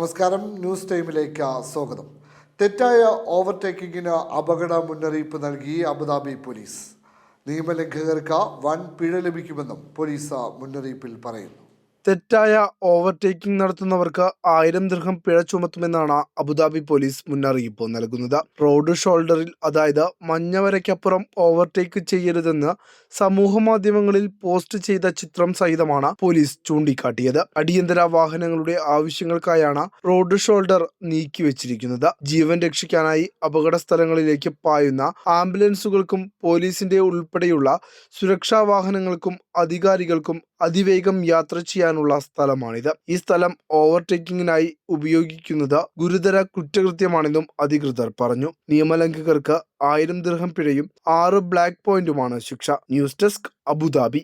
നമസ്കാരം. ന്യൂസ് ടൈമിലേക്ക് സ്വാഗതം. തെറ്റായ ഓവർടേക്കിങ്ങിന് അപകട മുന്നറിയിപ്പ് നൽകി അബുദാബി പോലീസ്. നിയമലംഘകർക്ക് വൻ പിഴ ലഭിക്കുമെന്നും പോലീസ് മുന്നറിയിപ്പിൽ പറയുന്നു. തെറ്റായ ഓവർടേക്കിംഗ് നടത്തുന്നവർക്ക് ആയിരം ദൃഹം പിഴ ചുമത്തുമെന്നാണ് അബുദാബി പോലീസ് മുന്നറിയിപ്പ് നൽകുന്നത്. റോഡ് ഷോൾഡറിൽ അതായത് മഞ്ഞവരയ്ക്കപ്പുറം ഓവർടേക്ക് ചെയ്യരുതെന്ന് സമൂഹ മാധ്യമങ്ങളിൽ പോസ്റ്റ് ചെയ്ത ചിത്രം സഹിതമാണ് പോലീസ് ചൂണ്ടിക്കാട്ടിയത്. അടിയന്തര വാഹനങ്ങളുടെ ആവശ്യങ്ങൾക്കായാണ് റോഡ് ഷോൾഡർ നീക്കിവെച്ചിരിക്കുന്നത്. ജീവൻ രക്ഷിക്കാനായി അപകട സ്ഥലങ്ങളിലേക്ക് പായുന്ന ആംബുലൻസുകൾക്കും പോലീസിന്റെ ഉൾപ്പെടെയുള്ള സുരക്ഷാ വാഹനങ്ങൾക്കും അധികാരികൾക്കും അതിവേഗം യാത്ര ചെയ്യാനുള്ള സ്ഥലമാണിത്. ഈ സ്ഥലം ഓവർടേക്കിങ്ങിനായി ഉപയോഗിക്കുന്നത് ഗുരുതര കുറ്റകൃത്യമാണെന്നും അധികൃതർ പറഞ്ഞു. നിയമലംഘകർക്ക് ആയിരം ദൃഹം പിഴയും ആറ് ബ്ലാക്ക് പോയിന്റുമാണ് ശിക്ഷ. News desk Abu Dhabi.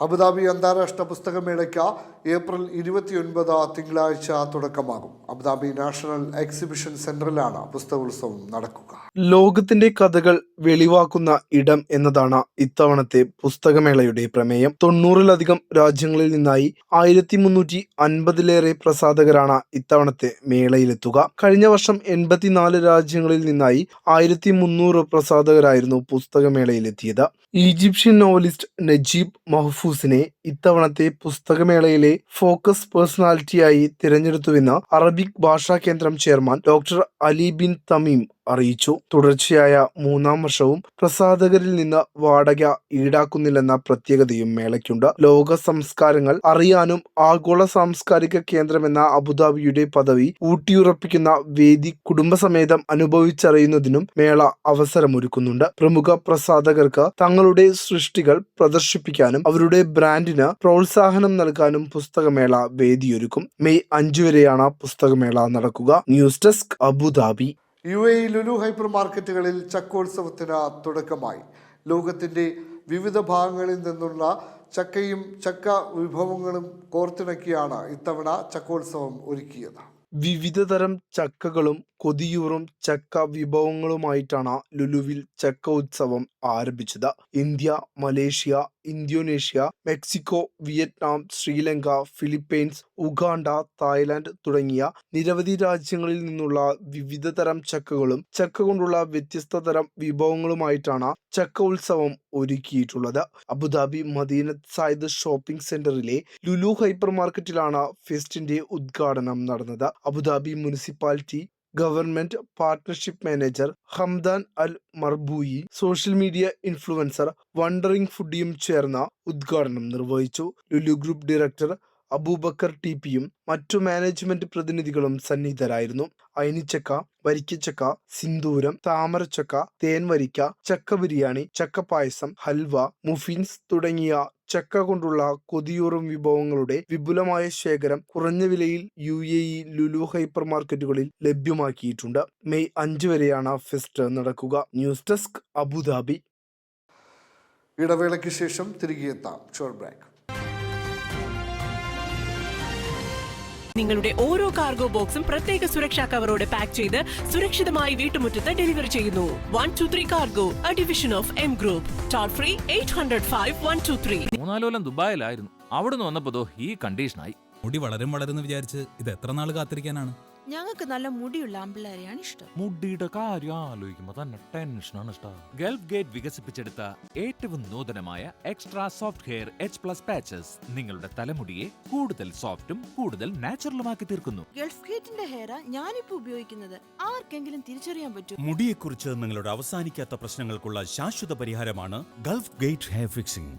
അബുദാബി അന്താരാഷ്ട്ര പുസ്തകമേളയ്ക്ക് ഏപ്രിൽ ഇരുപത്തിയൊൻപത് തിങ്കളാഴ്ച തുടക്കമാകും. അബുദാബി നാഷണൽ എക്സിബിഷൻ സെന്ററിലാണ് പുസ്തകോത്സവം നടക്കുക. ലോകത്തിന്റെ കഥകൾ വെളിവാക്കുന്ന ഇടം എന്നതാണ് ഇത്തവണത്തെ പുസ്തകമേളയുടെ പ്രമേയം. തൊണ്ണൂറിലധികം രാജ്യങ്ങളിൽ നിന്നായി ആയിരത്തി മുന്നൂറ്റി അൻപതിലേറെ പ്രസാധകരാണ് ഇത്തവണത്തെ മേളയിലെത്തുക. കഴിഞ്ഞ വർഷം എൺപത്തിനാല് രാജ്യങ്ങളിൽ നിന്നായി ആയിരത്തി മുന്നൂറ് പ്രസാധകരായിരുന്നു പുസ്തകമേളയിലെത്തിയത്. ഈജിപ്ഷ്യൻ നോവലിസ്റ്റ് നജീബ് മഹ്ഫൂസിനെ ഇത്തവണത്തെ പുസ്തകമേളയിലെ ഫോക്കസ് പേഴ്സണാലിറ്റിയായി തിരഞ്ഞെടുത്തുവെന്ന് അറബിക് ഭാഷാ കേന്ദ്രം chairman doctor Ali bin Tamim അറിയിച്ചു. തുടർച്ചയായ മൂന്നാം വർഷവും പ്രസാധകരിൽ നിന്ന് വാടക ഈടാക്കുന്നില്ലെന്ന പ്രത്യേകതയും മേളയ്ക്കുണ്ട്. ലോക സംസ്കാരങ്ങൾ അറിയാനും ആഗോള സാംസ്കാരിക കേന്ദ്രമെന്ന അബുദാബിയുടെ പദവി ഊട്ടിയുറപ്പിക്കുന്ന വേദി കുടുംബസമേതം അനുഭവിച്ചറിയുന്നതിനും മേള അവസരമൊരുക്കുന്നുണ്ട്. പ്രമുഖ പ്രസാധകർക്ക് തങ്ങളുടെ സൃഷ്ടികൾ പ്രദർശിപ്പിക്കാനും അവരുടെ ബ്രാൻഡിന് പ്രോത്സാഹനം നൽകാനും പുസ്തകമേള വേദിയൊരുക്കും. മെയ് അഞ്ചു വരെയാണ് പുസ്തകമേള നടക്കുക. News desk Abu Dhabi. U A Lulu hyper മാർക്കറ്റുകളിൽ ചക്കോത്സവത്തിന് തുടക്കമായി. ലോകത്തിന്റെ വിവിധ ഭാഗങ്ങളിൽ നിന്നുള്ള ചക്കയും ചക്ക വിഭവങ്ങളും കോർത്തിണക്കിയാണ് ഇത്തവണ ചക്കോത്സവം ഒരുക്കിയത്. വിവിധതരം ചക്കകളും കൊതിയൂറും ചക്ക വിഭവങ്ങളുമായിട്ടാണ് ലുലുവിൽ ചക്ക ഉത്സവം ആരംഭിച്ചത്. India Malaysia Indonesia Mexico Vietnam Sri Lanka Philippines Uganda Thailand തുടങ്ങിയ നിരവധി രാജ്യങ്ങളിൽ നിന്നുള്ള വിവിധ തരം ചക്കകളും ചക്ക കൊണ്ടുള്ള വ്യത്യസ്ത തരം വിഭവങ്ങളുമായിട്ടാണ് ചക്ക ഉത്സവം ഒരുക്കിയിട്ടുള്ളത്. അബുദാബി മദീനത്ത് സായിദ് ഷോപ്പിംഗ് സെന്ററിലെ ലുലു ഹൈപ്പർ മാർക്കറ്റിലാണ് ഫെസ്റ്റിന്റെ ഉദ്ഘാടനം നടന്നത്. Abu Dhabi municipality government partnership manager Hamdan Al Marbooi social media influencer wandering ഫുഡിയും ചേർന്ന ഉദ്ഘാടനം നിർവഹിച്ചു. Lulu group director Abubacker T പിയും മറ്റു മാനേജ്മെന്റ് പ്രതിനിധികളും സന്നിഹിതരായിരുന്നു. അയനിച്ചക്ക വരിക്കച്ചക്ക സിന്ദൂരം താമരച്ചക്ക തേൻവരിക്ക ചക്ക ബിരിയാണി ചക്ക പായസം ഹൽവ മുഫിൻസ് തുടങ്ങിയ ചക്ക കൊണ്ടുള്ള കൊതിയൂറും വിഭവങ്ങളുടെ വിപുലമായ ശേഖരം കുറഞ്ഞ വിലയിൽ U A E Lulu hyper മാർക്കറ്റുകളിൽ ലഭ്യമാക്കിയിട്ടുണ്ട്. മെയ് അഞ്ച് വരെയാണ് ഫെസ്റ്റ് നടക്കുക. News desk Abu Dhabi. ഇടവേളയ്ക്ക് ശേഷം തിരികെ എത്താം ഷോർട്ട് ബ്രേക്ക്. നിങ്ങളുടെ ഓരോ കാർഗോ ബോക്സും പ്രത്യേക സുരക്ഷാ കവറോടെ പാക്ക് ചെയ്ത് സുരക്ഷിതമായി വീട്ടുമുറ്റത്ത് ഡെലിവറി ചെയ്യുന്നു. One two three cargo a division of M group toll free eight hundred five one two three മൂന്നാലോലം ദുബായിലായിരുന്നു. അവിടുന്ന് വന്നപ്പോ ഈ കണ്ടീഷനായി മുടി വളരും വളരുന്ന് വിചാരിച്ച് ഇത് എത്ര നാൾ കാത്തിരിക്കാനാണ്? ഞങ്ങൾക്ക് നല്ല മുടിയുള്ള ആമ്പിള്ളേരെയാണ് ഇഷ്ടം. മുടിയുടെ കാര്യം ആലോചിക്കുമ്പോ തന്നെ ടെൻഷനാണ് ഇഷ്ടം. ഗൾഫ് ഗേറ്റ് വികസിപ്പിച്ചെടുത്ത ഏറ്റവും നൂതനമായ extra soft hair H plus patches നിങ്ങളുടെ തലമുടിയെ കൂടുതൽ സോഫ്റ്റും കൂടുതൽ നാച്ചുറലുമാക്കി തീർക്കുന്നു. ഗൾഫ് ഗേറ്റിന്റെ ഹെയർ ഞാനിപ്പോ ഉപയോഗിക്കുന്നത്. ആർക്കെങ്കിലും തിരിച്ചറിയാൻ പറ്റും? മുടിയെക്കുറിച്ച് നിങ്ങളുടെ അവസാനിക്കാത്ത പ്രശ്നങ്ങൾക്കുള്ള ശാശ്വത പരിഹാരമാണ് Gulf gate hair fixing.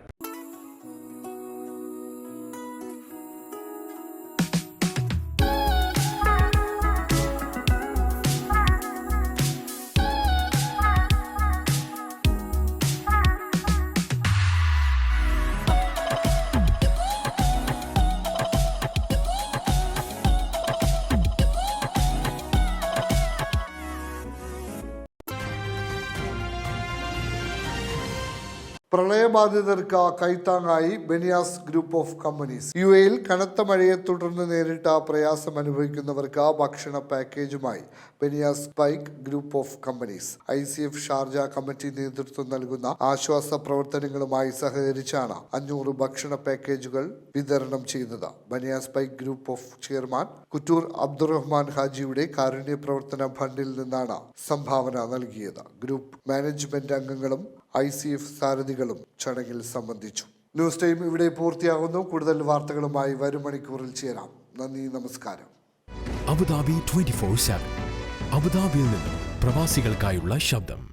പ്രളയബാധിതർക്ക് കൈത്താങ്ങായി Baniyas group of companies. U എയിൽ കനത്ത മഴയെ തുടർന്ന് നേരിട്ട പ്രയാസം അനുഭവിക്കുന്നവർക്ക് ഭക്ഷണ പാക്കേജുമായി Baniyas spike group of companies. I C F Sharjah committee നേതൃത്വം നൽകുന്ന ആശ്വാസ പ്രവർത്തനങ്ങളുമായി സഹകരിച്ചാണ് അഞ്ഞൂറ് ഭക്ഷണ പാക്കേജുകൾ വിതരണം ചെയ്തത്. Baniyas spike group of chairman Kuttoor Abdurahman ഹാജിയുടെ കാരുണ്യ പ്രവർത്തന ഫണ്ടിൽ നിന്നാണ് സംഭാവന നൽകിയത്. ഗ്രൂപ്പ് മാനേജ്മെന്റ് അംഗങ്ങളും ഐ സി എഫ് സാരഥികളും ചടങ്ങിൽ സംബന്ധിച്ചു. ന്യൂസ് ടൈം ഇവിടെ പൂർത്തിയാകുന്നു. കൂടുതൽ വാർത്തകളുമായി വരും മണിക്കൂറിൽ ചേരാം. നന്ദി നമസ്കാരം. Abu Dhabi twenty four seven. അബുദാബിയിൽ നിന്നും പ്രവാസികൾക്കായുള്ള ശബ്ദം.